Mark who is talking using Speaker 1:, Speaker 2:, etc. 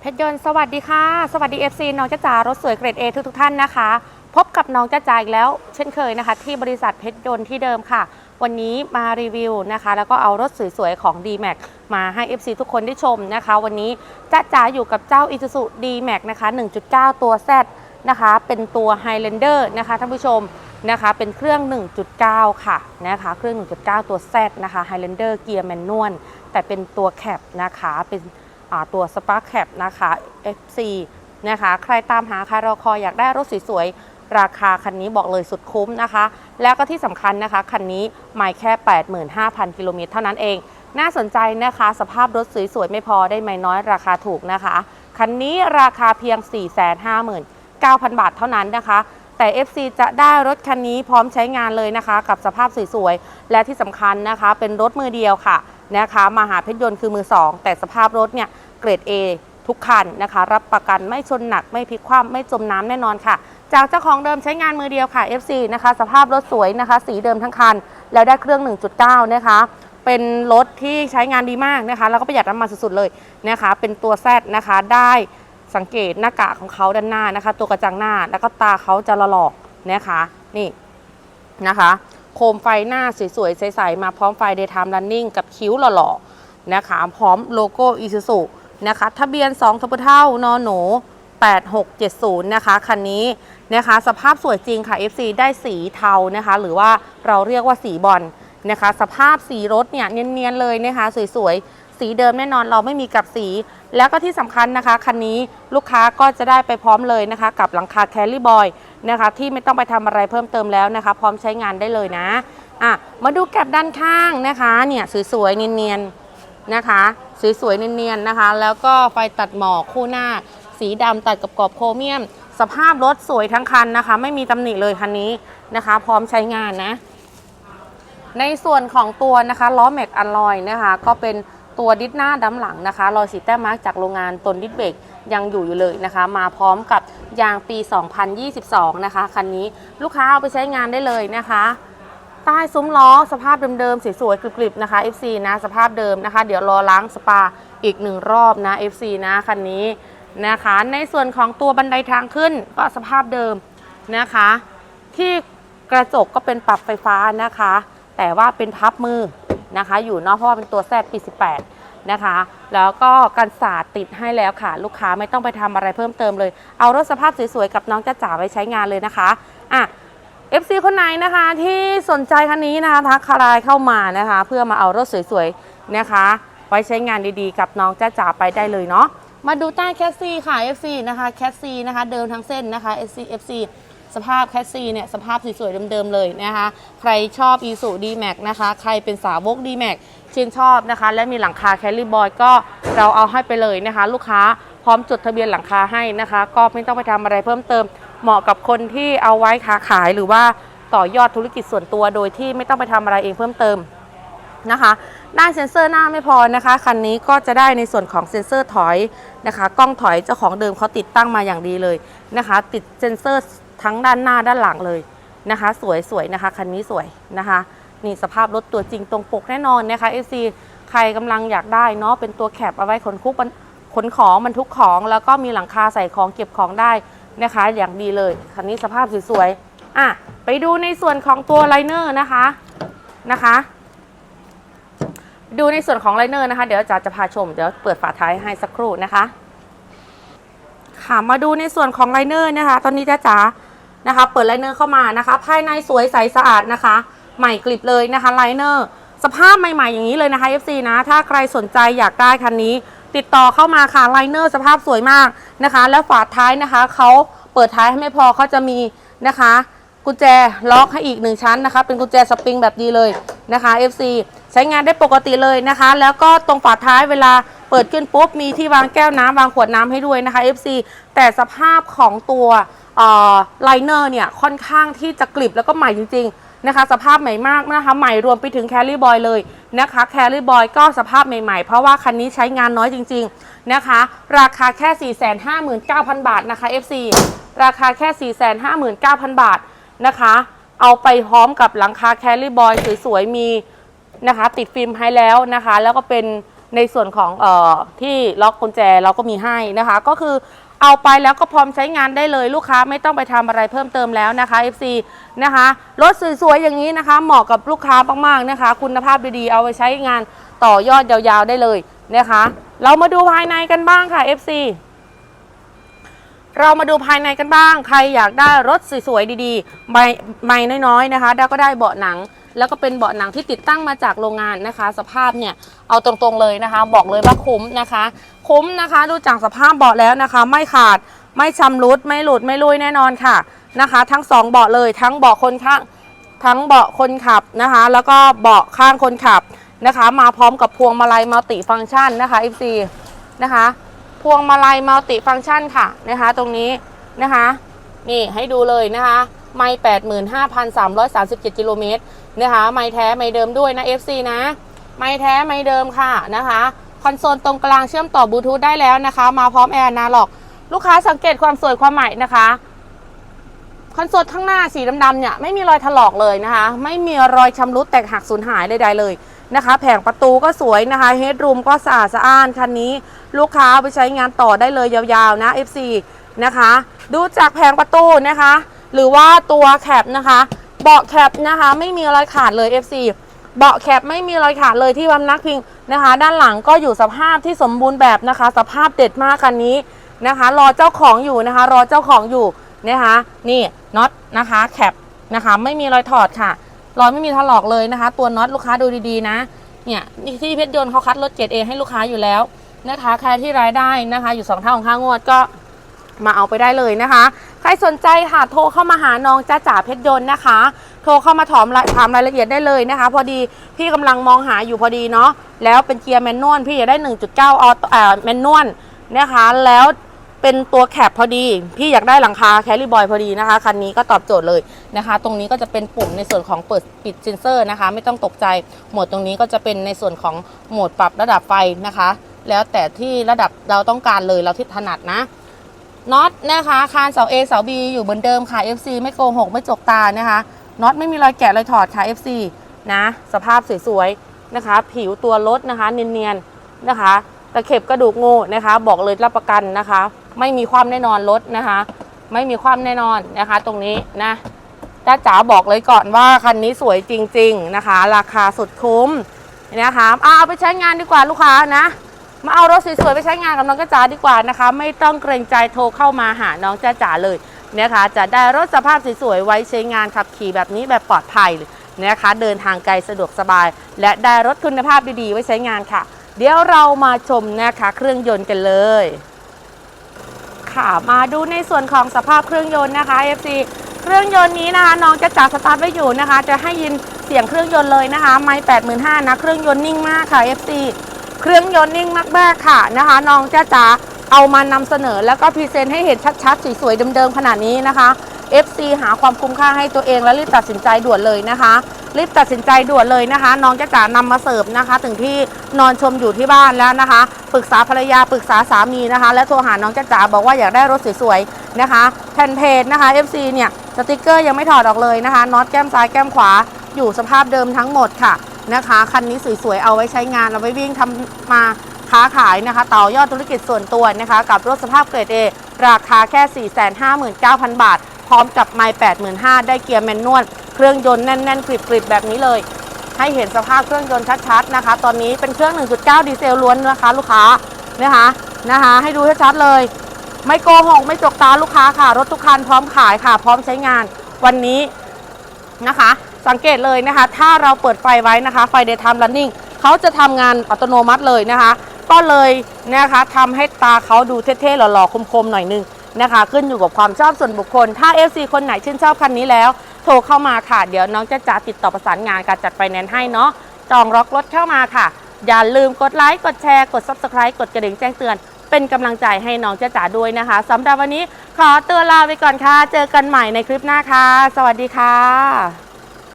Speaker 1: เพชรยนต์สวัสดีค่ะ สวัสดี FC น้องจ้าจ๋ารถสวยเกรด A ทุกทุกท่านนะคะ พบกับน้องจ้าจ๋าอีกแล้ว เช่นเคยนะคะ ที่บริษัทเพชรยนต์ที่เดิมค่ะ วันนี้มารีวิวนะคะ แล้วก็เอารถสวยๆของ D-Max มาให้ FC ทุกคนได้ชมนะคะ วันนี้จ้าจ๋าอยู่กับเจ้า Isuzu D-Max นะคะ 1.9 ตัว Z นะคะ เป็นตัว Highlander นะคะท่านผู้ชมนะคะ เป็นเครื่อง 1.9 ค่ะนะคะ เครื่อง 1.9 ตัว Z นะคะ Highlander เกียร์แมนนวลแต่เป็นตัวแคปนะคะเป็น ตัว Spark Cap นะคะ FC นะคะ ใครตามหาใครรอคอยอยากได้รถสวยๆ ราคาคันนี้บอกเลยสุดคุ้มนะคะ แล้วก็ที่สำคัญนะคะ คันนี้ไม่แค่ 85,000 กิโลเมตรเท่านั้นเอง น่าสนใจนะคะ สภาพรถสวยๆ ไม่พอได้ไม่น้อยราคาถูกนะคะ คันนี้ราคาเพียง 459,000 บาทเท่านั้นนะคะแต่ FC จะได้รถคันนี้พร้อมใช้งานเลยนะคะ กับสภาพสวยๆ และที่สำคัญนะคะ เป็นรถมือเดียวค่ะนะคะมาหาเพชรยนต์คือมือ 2 แต่สภาพรถเนี่ย เกรด A ทุกคันนะคะ รับประกันไม่ชนหนักไม่พลิกคว่ำไม่จมน้ำแน่นอนค่ะ จากเจ้าของเดิมใช้งานมือเดียวค่ะ FC นะคะ สภาพรถสวยนะคะ สีเดิมทั้งคัน แล้วได้เครื่อง 1.9 นะคะ เป็นรถที่ใช้งานดีมากนะคะ แล้วก็ประหยัดน้ำมันสุดๆเลยนะคะ เป็นตัวแซดนะคะได้สังเกตหน้ากากของเขาด้านหน้านะคะ ตัวกระจังหน้าแล้วก็ตาเขาจะละหลอกนะคะนี่นะคะ โคมไฟหน้าสวยๆใสๆมาพร้อมไฟ daytime running กับคิ้วหล่อๆนะคะ พร้อมโลโก้ Isuzu นะคะ ทะเบียน2ทบเท่านอหนู 8670 นะคะ คันนี้นะคะ สภาพสวยจริงค่ะ FC ได้สีเทานะคะ หรือว่าเราเรียกว่าสีบอลนะคะ สภาพสีรถเนี่ยเนียนๆเลยนะคะ สวยๆ สีเดิมแน่นอนเราไม่มีกับสี แล้วก็ที่สำคัญนะคะ คันนี้ลูกค้าก็จะได้ไปพร้อมเลยนะคะ กับหลังคาแคลรี่บอยนะคะ ที่ไม่ต้องไปทำอะไรเพิ่มเติมแล้วนะคะ พร้อมใช้งานได้เลยนะอะมาดูแก็บด้านข้างนะคะ เนี่ยสวยๆ เนียนๆ นะคะ สวยๆเนียนๆนะคะ แล้วก็ไฟตัดหมอกคู่หน้า สีดำตัดกับกรอบโครเมียม สภาพรถสวยทั้งคันนะคะ ไม่มีตำหนิเลยคันนี้นะคะ พร้อมใช้งานนะ ในส่วนของตัวนะคะล้อแม็กอลลอยนะคะ ก็เป็นตัวดิสหน้าดำหลังนะคะรอยสีแต้มมาร์กจากโรงงานตนดิสเบรกยังอยู่อยู่เลยนะคะ มาพร้อมกับยางปี 2022 นะคะคันนี้ลูกค้าเอาไปใช้งานได้เลยนะคะ ใต้ซุ้มล้อสภาพเดิมๆสวยๆกริบๆนะคะ FC นะสภาพเดิมนะคะ เดี๋ยวรอล้างสปาอีกหนึ่งรอบนะ FC นะคันนี้นะคะ ในส่วนของตัวบันไดทางขึ้นก็สภาพเดิมนะคะ ที่กระจกก็เป็นปรับไฟฟ้านะคะ แต่ว่าเป็นพับมือนะคะ อยู่เนอกเพราะว่าเป็นตัวแซดปี18นะคะ แล้วก็กันศาสตร์ติดให้แล้วค่ะ ลูกค้าไม่ต้องไปทำอะไรเพิ่มเติมเลย เอารถสภาพสวยๆกับน้องจ้าจ๋าไว้ใช้งานเลยนะคะอะ FC คนไหนนะคะที่สนใจคันนี้นะคะทักคลายเข้ามานะคะ เพื่อมาเอารถสวยๆนะคะ ไว้ใช้งานดีๆ กับน้องจ้าจ๋าไปได้เลยเนาะมาดูใต้แคสซีค่ะ FC นะคะแคสซีนะคะ เดิมทั้งเส้นนะคะ FC FC สภาพแคสซีเนี่ยสภาพสวยๆเดิมๆเลยนะคะ ใครชอบ e s u d m a x นะคะ ใครเป็นสาวก d m a x ชื่นชอบนะคะ และมีหลังคาแคลรี่บอยก็เราเอาให้ไปเลยนะคะ ลูกค้าพร้อมจดทะเบียนหลังคาให้นะคะ ก็ไม่ต้องไปทำอะไรเพิ่มเติม เหมาะกับคนที่เอาไว้ค้าขายหรือว่าต่อยอดธุรกิจส่วนตัวโดยที่ไม่ต้องไปทำอะไรเองเพิ่มเติมนะคะ ด้านเซ็นเซอร์หน้าไม่พอนะคะคันนี้ก็จะได้ในส่วนของเซ็นเซอร์ถอยนะคะกล้องถอยเจ้าของเดิมเขาติดตั้งมาอย่างดีเลยนะคะ ติดเซ็นเซอร์ทั้งด้านหน้าด้านหลังเลยนะคะ สวยสวยนะคะคันนี้สวยนะคะนี่สภาพรถตัวจริงตรงปกแน่นอนนะคะ FC ใครกำลังอยากได้เนาะเป็นตัวแคปเอาไว้ขนคุกขนของบรรทุกของ แล้วก็มีหลังคาใส่ของเก็บของได้ นะคะอย่างดีเลยคันนี้สภาพสวยๆอะไปดูในส่วนของตัวไลเนอร์นะคะนะคะ ดูในส่วนของไลเนอร์นะคะ เดี๋ยวจะจะพาชมเดี๋ยวเปิดฝาท้ายให้สักครู่นะคะ ค่ะมาดูในส่วนของไลเนอร์นะคะ ตอนนี้จ้าจ๋านะคะ เปิดไลเนอร์เข้ามานะคะ ภายในสวยใสสะอาดนะคะ ใหม่กลิบเลยนะคะไลเนอร์สภาพใหม่ๆอย่างนี้เลยนะคะ FC นะ ถ้าใครสนใจอยากได้คันนี้ ติดต่อเข้ามาค่ะไลเนอร์สภาพสวยมากนะคะ แล้วฝาท้ายนะคะเขาเปิดท้ายให้ไม่พอเขาจะมีนะคะ กุญแจล็อกให้อีกหนึ่งชั้นนะคะ เป็นกุญแจสปริงแบบดีเลยนะคะ FC ใช้งานได้ปกติเลยนะคะ แล้วก็ตรงฝาท้ายเวลาเปิดขึ้นปุ๊บมีที่วางแก้วน้ำวางขวดน้ำให้ด้วยนะคะ FC แต่สภาพของตัวไลเนอร์เนี่ยค่อนข้างที่จะกริบแล้วก็ใหม่จริงๆ นะคะ สภาพใหม่มากนะคะ ใหม่รวมไปถึงแคลรี่บอยเลยนะคะแคลรี่บอยก็สภาพใหม่ๆ เพราะว่าคันนี้ใช้งานน้อยจริงๆนะคะ ราคาแค่ 459,000 บาทนะคะ FC ราคาแค่ 459,000 บาทนะคะ เอาไปพร้อมกับหลังคาแคลรี่บอยสวยๆมีนะคะ ติดฟิล์มให้แล้วนะคะ แล้วก็เป็นในส่วนของเอ่อที่ล็อกกุญแจเราก็มีให้นะคะ ก็คือ เอาไปแล้วก็พร้อมใช้งานได้เลยลูกค้าไม่ต้องไปทำอะไรเพิ่มเติมแล้วนะคะ FC นะคะรถสวยๆอย่างนี้นะคะ เหมาะกับลูกค้ามากๆนะคะ คุณภาพดีๆเอาไปใช้งานต่อยอดยาวๆได้เลยนะคะ เรามาดูภายในกันบ้างค่ะ FC เรามาดูภายในกันบ้าง ใครอยากได้รถสวยๆดีๆใบใบน้อยๆนะคะแล้ก็ได้เบาะหนัง แล้วก็เป็นเบาะหนังที่ติดตั้งมาจากโรงงานนะคะ สภาพเนี่ยเอาตรงๆเลยนะคะ บอกเลยว่าคุ้มนะคะ คุ้มนะคะดูจากสภาพเบาะแล้วนะคะ ไม่ขาดไม่ชำรุดไม่หลุดไม่ลุยแน่นอนค่ะนะคะ ทั้งสองเบาะเลยทั้งเบาะคนข้างทั้งเบาะคนขับนะคะ แล้วก็เบาะข้างคนขับนะคะ มาพร้อมกับพวงมาลัยมัลติฟังก์ชันนะคะ FC นะคะ พวงมาลัยมัลติฟังก์ชันค่ะนะคะ ตรงนี้นะคะ นี่ให้ดูเลยนะคะ ไม่แปดหมื่นห้าพันสามร้อยสามสิบเจ็ดกิโลเมตรนะคะไม่แท้ไม่เดิมด้วยนะ FC นะไม่แท้ไม่เดิมค่ะนะคะคอนโซลตรงกลางเชื่อมต่อบลูทูธได้แล้วนะคะ มาพร้อมแอร์นาล็อก ลูกค้าสังเกตความสวยความใหม่นะคะคอนโซลข้างหน้าสีดำๆเนี่ยไม่มีรอยถลอกเลยนะคะ ไม่มีรอยชำรุดแตกหักสูญหายใดๆเลยนะคะ แผงประตูก็สวยนะคะเฮดรูมก็สะอาดสะอ้านคันนี้ลูกค้าเอาไปใช้งานต่อได้เลยยาวๆนะ FC นะคะ ดูจากแผงประตูนะคะ หรือว่าตัวแคปนะคะ เบาะแคปนะคะ ไม่มีรอยขาดเลย FC เบาะแคปไม่มีรอยขาดเลยที่วำนักพิงนะคะ ด้านหลังก็อยู่สภาพที่สมบูรณ์แบบนะคะ สภาพเด็ดมากคันนี้นะคะ รอเจ้าของอยู่นะคะ รอเจ้าของอยู่นะคะ นี่น็อตนะคะแคปนะคะ ไม่มีรอยถอดค่ะรอยไม่มีถลอกเลยนะคะ ตัวน็อตลูกค้าดูดีๆนะเนี่ยที่เพชรยนต์เขาคัดรถเกรดเอให้ลูกค้าอยู่แล้วนะคะใครที่รายได้นะคะ อยู่สองเท่าของค่างวดก็มาเอาไปได้เลยนะคะ ใครสนใจค่ะโทรเข้ามาหาน้องจ้าจ๋าเพชรยนต์นะคะ โทรเข้ามาถามรายถามรายละเอียดได้เลยนะคะ พอดีพี่กำลังมองหาอยู่พอดีเนาะแล้วเป็นเกียร์แมนนวลพี่อยากได้ 1.9ออโต้เอ่อแมนนวลนะคะ แล้วเป็นตัวแคปพอดี พี่อยากได้หลังคาแคลรี่บอยพอดีนะคะ คันนี้ก็ตอบโจทย์เลยนะคะ ตรงนี้ก็จะเป็นปุ่มในส่วนของเปิดปิดเซนเซอร์นะคะ ไม่ต้องตกใจโหมดตรงนี้ก็จะเป็นในส่วนของโหมดปรับระดับไฟนะคะ แล้วแต่ที่ระดับเราต้องการเลยเราที่ถนัดนะ น็อตนะคะ คานเสา A เสา B อยู่เหมือนเดิมค่ะ FC ไม่โกหกไม่จกตานะคะน็อตไม่มีรอยแกะรอยถอดค่ะ FC นะ สภาพสวยๆนะคะ ผิวตัวรถนะคะ เนียนๆนะคะตะเข็บกระดูกงูนะคะ บอกเลยรับประกันนะคะ ไม่มีความแน่นอนรถนะคะ ไม่มีความแน่นอนนะคะ ตรงนี้นะจ้าจ๋าบอกเลยก่อนว่าคันนี้สวยจริง ๆนะคะ ราคาสุดคุ้มนะคะเอาเอาไปใช้งานดีกว่าลูกค้านะ มาเอารถสวยๆไปใช้งานกับน้องจ้าจ๋าดีกว่านะคะ ไม่ต้องเกรงใจโทรเข้ามาหาน้องจ้าจ๋าเลยนะคะ จะได้รถสภาพสวยๆไว้ใช้งานขับขี่แบบนี้แบบปลอดภัยนะคะเดินทางไกลสะดวกสบาย และได้รถคุณภาพดีๆ ไว้ใช้งานค่ะ เดี๋ยวเรามาชมนะคะเครื่องยนต์กันเลย ค่ะมาดูในส่วนของสภาพเครื่องยนต์นะคะ FC เครื่องยนต์นี้นะคะน้องจะจัดสตาร์ทไว้อยู่นะคะ จะให้ยินเสียงเครื่องยนต์เลยนะคะ ไม่แปดหมื่นห้านะเครื่องยนต์นิ่งมากค่ะ FC เครื่องยนต์นิ่งมากๆค่ะนะคะ น้องจะจ๋าเอามานำเสนอแล้วก็พรีเซนต์ให้เห็นชัดๆ สวยๆเดิมๆขนาดนี้นะคะ FC หาความคุ้มค่าให้ตัวเองแล้วรีบตัดสินใจด่วนเลยนะคะรีบตัดสินใจด่วนเลยนะคะ น้องจะจ๋านำมาเสิร์ฟนะคะ ถึงที่นอนชมอยู่ที่บ้านแล้วนะคะ ปรึกษาภรรยาปรึกษาสามีนะคะ และโทรหาน้องจะจ๋าบอกว่าอยากได้รถสวยๆนะคะแผ่นเพจนะคะ FC เนี่ยสติกเกอร์ยังไม่ถอดออกเลยนะคะน็อตแก้มซ้ายแก้มขวาอยู่สภาพเดิมทั้งหมดค่ะ นะคะ คันนี้สวยๆ เอาไว้ใช้งาน เอาไว้วิ่งทำมาค้าขายนะคะ ต่อยอดธุรกิจส่วนตัวนะคะ กับรถสภาพเกรด A ราคาแค่ 459,000 บาท พร้อมกับไมล์85,000 ได้เกียร์แมนนวล เครื่องยนต์แน่นๆ กริบๆ แบบนี้เลย ให้เห็นสภาพเครื่องยนต์ชัดๆ นะคะ ตอนนี้เป็นเครื่อง 1.9 ดีเซลล้วนนะคะ ลูกค้า นะคะนะคะ ให้ดูชัดๆเลย ไม่โกหก ไม่จกตาลูกค้าค่ะ รถทุกคันพร้อมขายค่ะ พร้อมใช้งาน วันนี้นะคะ สังเกตเลยนะคะ ถ้าเราเปิดไฟไว้นะคะไฟ daytime running เขาจะทำงานอัตโนมัติเลยนะคะ ก็เลยนะคะทำให้ตาเขาดูเท่ๆหล่อๆคมๆหน่อยนึงนะคะ ขึ้นอยู่กับความชอบส่วนบุคคล ถ้า FC คนไหนชื่นชอบคันนี้แล้ว โทรเข้ามาค่ะ เดี๋ยวน้องจะจ๋าติดต่อประสานงานการจัดไฟแนนซ์ให้เนาะจองล็อกรถเข้ามาค่ะ อย่าลืมกดไลค์กดแชร์กด Subscribe กดกระดิ่งแจ้งเตือน เป็นกำลังใจให้น้องจ้าจ๋าด้วยนะคะสำหรับวันนี้ขอตัวลาไปก่อนค่ะ เจอกันใหม่ในคลิปหน้าค่ะ สวัสดีค่ะ